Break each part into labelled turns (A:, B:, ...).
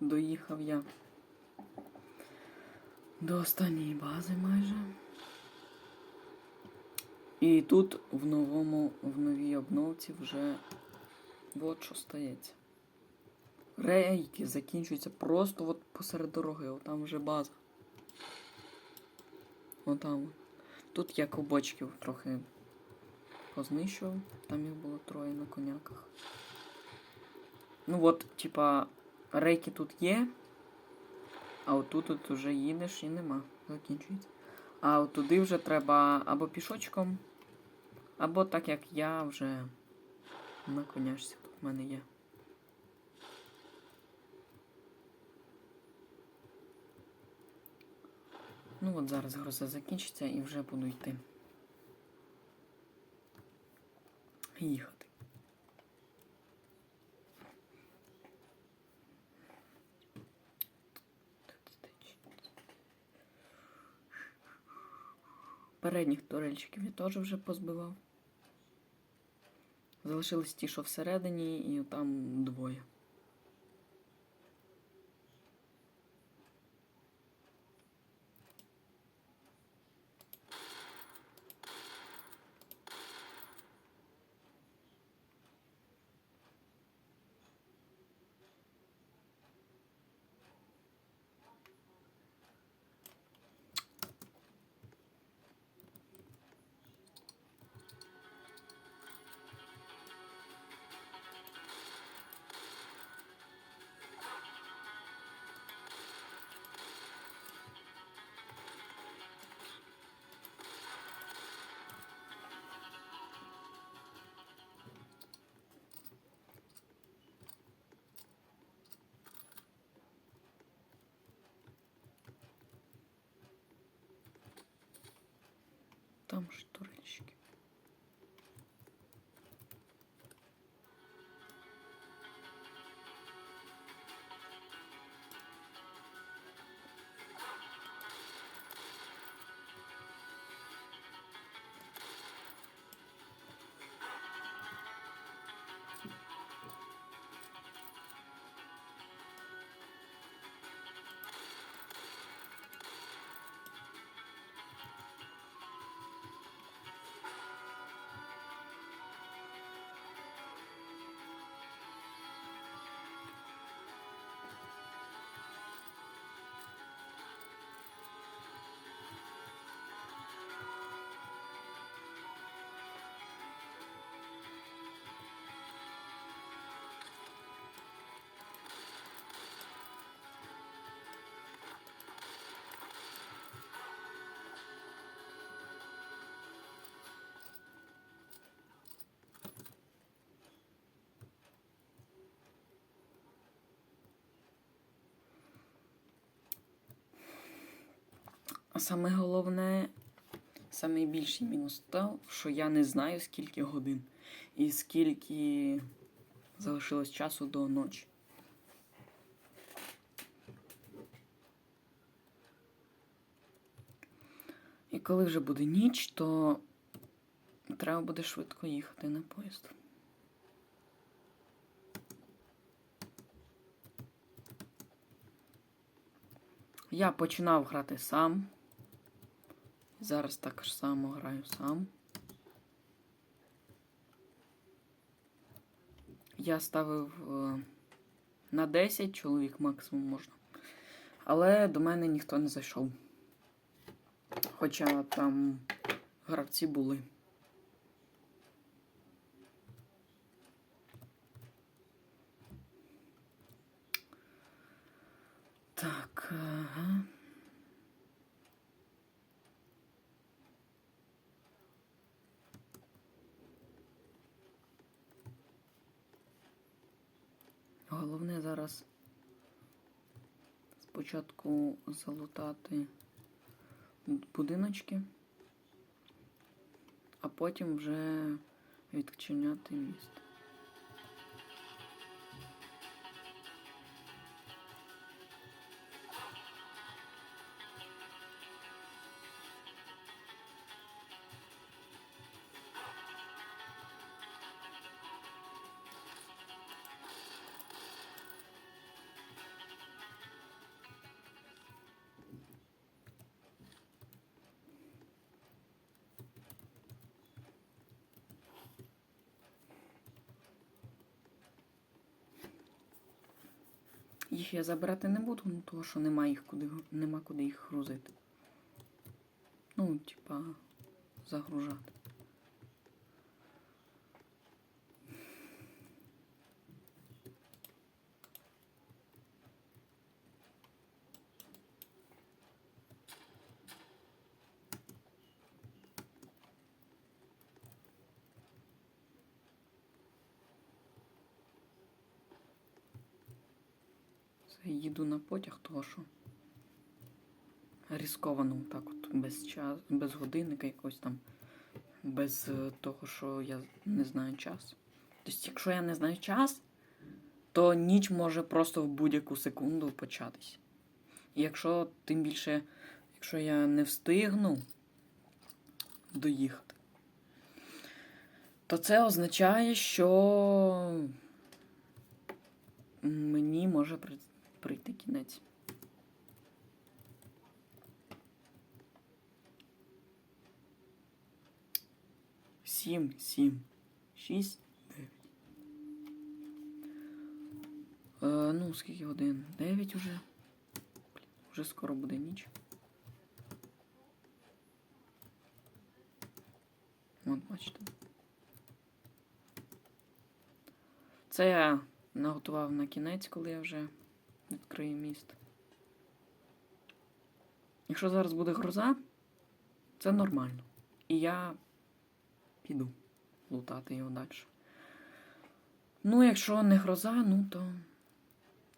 A: доїхав я до останньої бази майже. І тут в новому, в новій обновці вже от що стається. Рейки закінчуються просто от посеред дороги, отам вже база. Отам. Тут я кобочків трохи познищував, там їх було троє на коняках. Ну от, типа, рейки тут є, а отут тут вже їдеш і нема. Закінчується. А от туди вже треба або пішочком, або так як я вже на конячці тут в мене є. Ну от зараз гроза закінчиться і вже буду йти. Їхати. Передніх турельчиків я теж вже позбивав. Залишились ті, що всередині, і там двоє. Там ж Саме головне, саме більший мінус то, що я не знаю, скільки годин і скільки залишилось часу до ночі. І коли вже буде ніч, то треба буде швидко їхати на поїзд. Я починав грати сам. Зараз так само граю сам. Я ставив е, на 10 чоловік максимум можна. Але до мене ніхто не зайшов. Хоча там гравці були. Так, Головне зараз спочатку залутати будиночки, а потім вже відчиняти міст. Їх я забирати не буду, ну того що нема їх куди нема куди їх грузити. Ну, типа, загружати. Це на потяг, того що ризиковано так от без час, без годинника якогось там, без е, того, що я не знаю час. Тобто, якщо я не знаю час, то ніч може просто в будь-яку секунду початись. І якщо тим більше, якщо я не встигну доїхати, то це означає, що мені може прийти кінець. Сім, сім, шість, дев'ять. Е, ну, скільки годин? Дев'ять уже. Блін, вже скоро буде ніч. От, бачите. Це я наготував на кінець, коли я вже відкрию міст. Якщо зараз буде гроза, це нормально. І я піду лутати його далі. Ну, якщо не гроза, ну то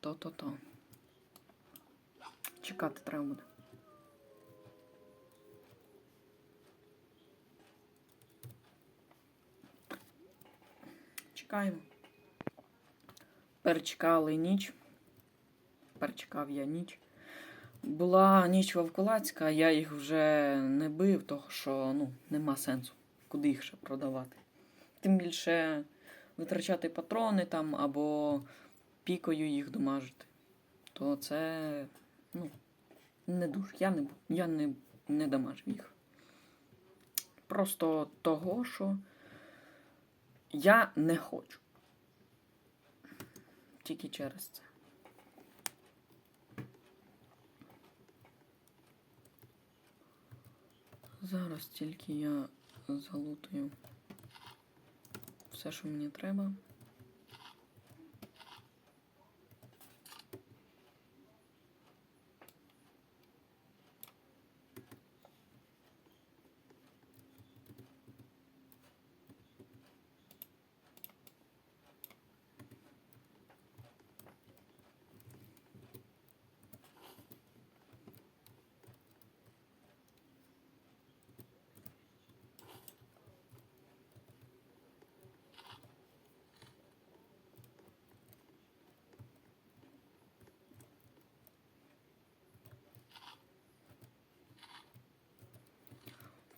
A: то-то-то. Чекати треба буде. Чекаємо. Перечекали ніч. Перечекав я ніч. Була ніч вовкулацька, я їх вже не бив, того що ну, нема сенсу, куди їх ще продавати. Тим більше витрачати патрони там або пікою їх домажити. То це ну, не дуже. Я не, я не, не дамажив їх. Просто того, що я не хочу. Тільки через це. Зараз тільки я залутую все, що мені треба.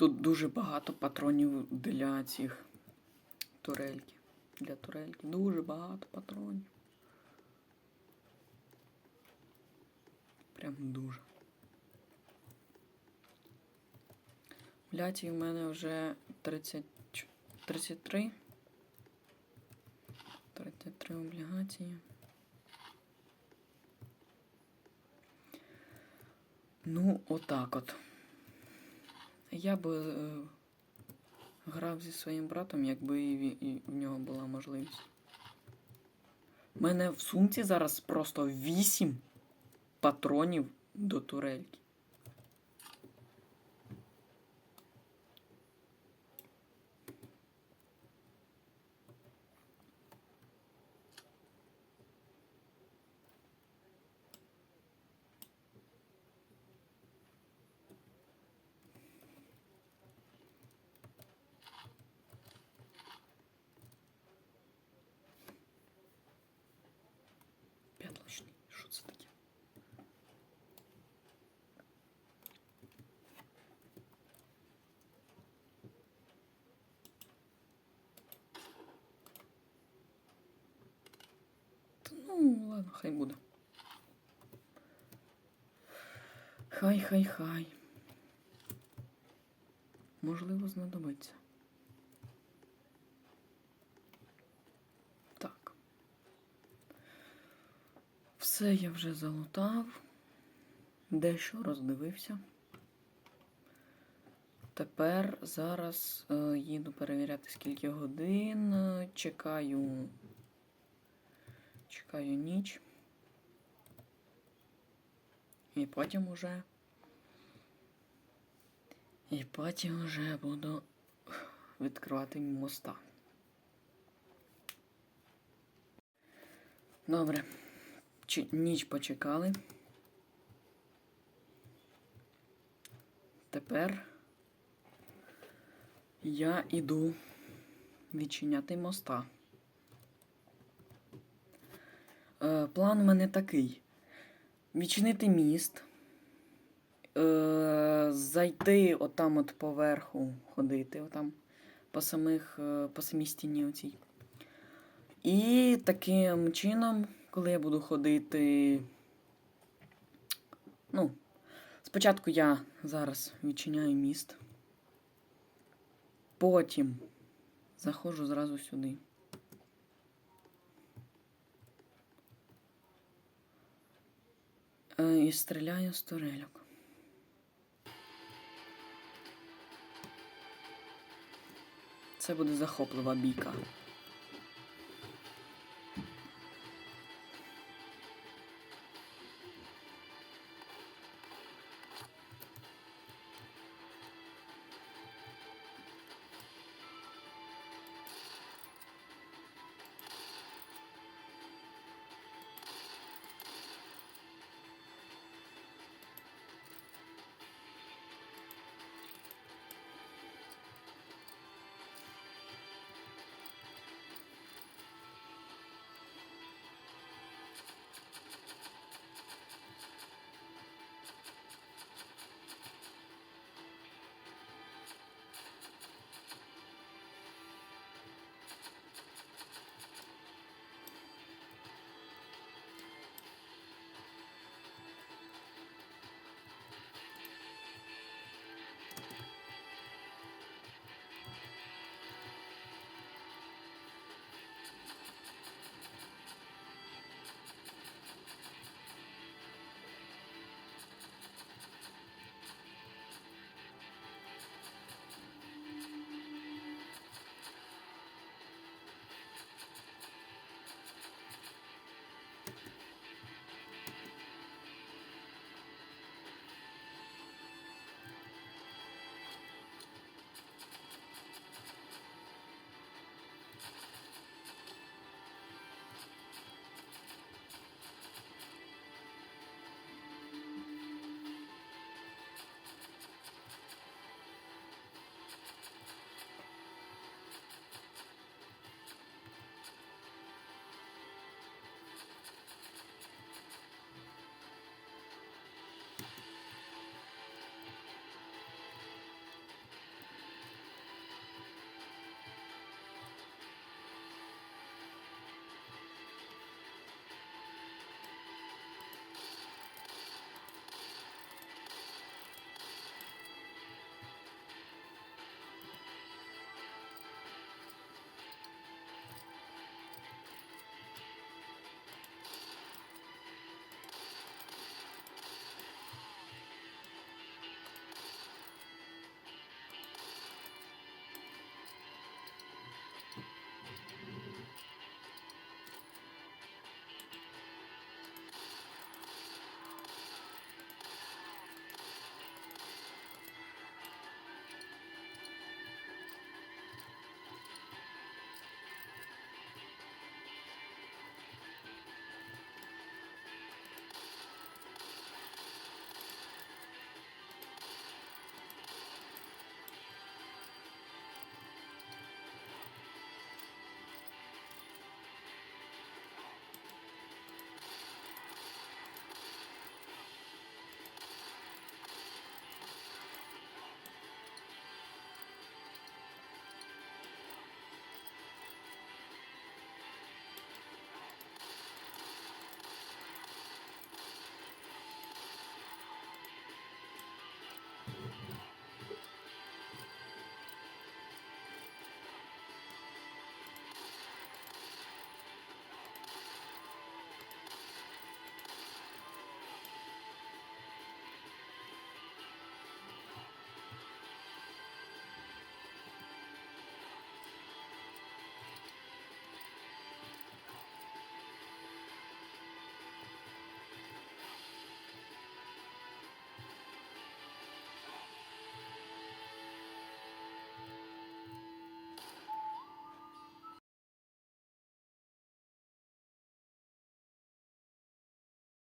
A: Тут дуже багато патронів для цих турельки. Для турельки. Дуже багато патронів. Прям дуже. Бляті в мене вже 30, 33. 33 облігації. Ну, отак от. Я би е, грав зі своїм братом, якби і, в нього була можливість. У мене в сумці зараз просто 8 патронів до турельки. П'ятлочний. Що це таке? Та ну, ладно, хай буде. Хай, хай, хай. Можливо, знадобиться. Так. Все я вже залутав. Дещо роздивився. Тепер зараз е, їду перевіряти, скільки годин. е, Чекаю. Чекаю ніч. І потім уже. І потім вже буду відкривати моста. Добре. Чи- ніч почекали. Тепер я іду відчиняти моста. Е, план у мене такий: відчинити міст, е, зайти отам от поверху, ходити, отам по самих, е, по самій стіні оцій. І таким чином, коли я буду ходити. Ну, спочатку я зараз відчиняю міст. Потім заходжу зразу сюди. Е, І стріляю з турельок. Це буде захоплива бійка.